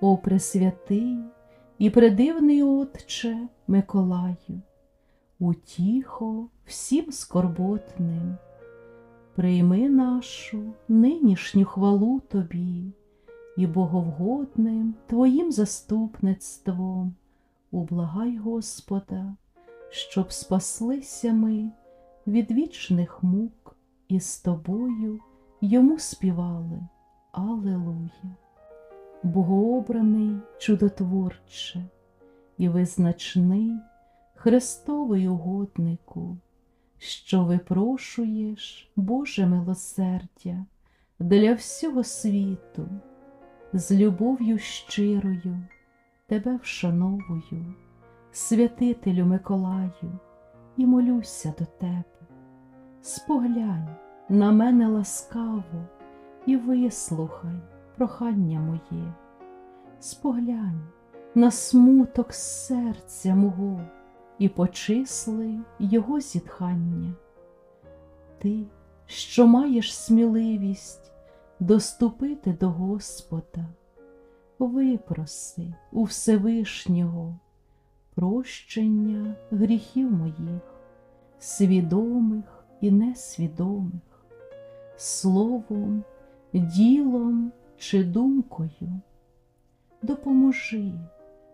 О Пресвятий і предивний Отче Миколаю, утіхо всім скорботним, прийми нашу нинішню хвалу Тобі і боговгодним Твоїм заступництвом, ублагай Господа, щоб спаслися ми від вічних мук і з Тобою йому співали. Алелуя! Богообраний чудотворче і визначний Христовий угоднику, що випрошуєш Боже милосердя для всього світу, з любов'ю щирою тебе вшановую, святителю Миколаю, і молюся до тебе. Споглянь на мене ласкаво і вислухай прохання моє, споглянь на смуток серця мого і почисли його зітхання. Ти, що маєш сміливість доступити до Господа, випроси у Всевишнього прощення гріхів моїх, свідомих і несвідомих, словом, ділом чи думкою. Допоможи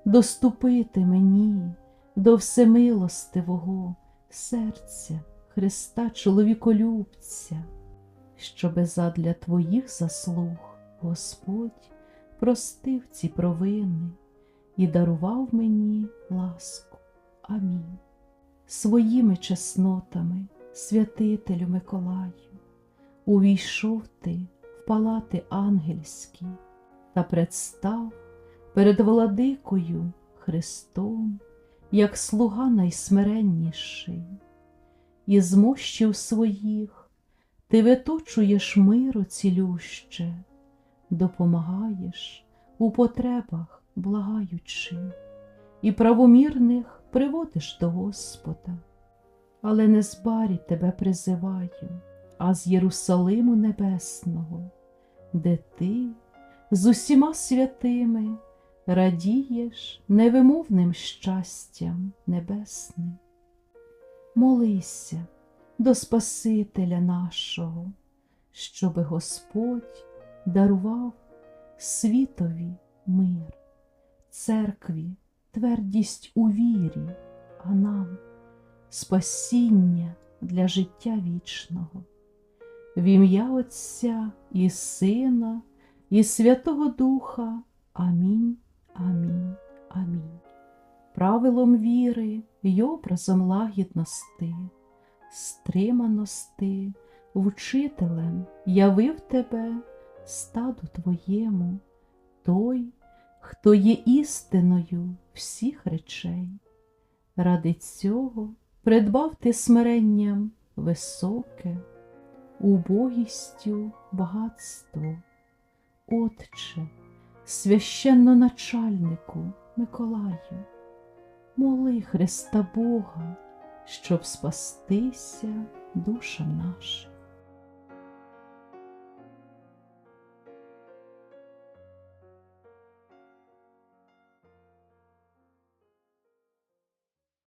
доступити мені до всемилостивого серця Христа чоловіколюбця, щоби задля Твоїх заслуг Господь простив ці провини і дарував мені ласку. Амінь. Своїми чеснотами, святителю Миколаю, увійшов ти палати ангельські та представ перед владикою Христом, як слуга найсмиренніший, і з мощів своїх ти виточуєш миру цілюще, допомагаєш у потребах благаючи, і правомірних приводиш до Господа, але не з барі тебе призиваю, а з Єрусалиму Небесного, де ти з усіма святими радієш невимовним щастям небесним. Молися до Спасителя нашого, щоби Господь дарував світові мир, церкві твердість у вірі, а нам спасіння для життя вічного. В ім'я Отця і Сина, і Святого Духа. Амінь, амінь, амінь. Правилом віри й образом лагідності, стриманості, вчителем явив тебе стаду твоєму, той, хто є істиною всіх речей. Ради цього придбав ти смиренням високе, убогістю багатство. Отче, священноначальнику Миколаю, моли Христа Бога, щоб спастися душам нашим.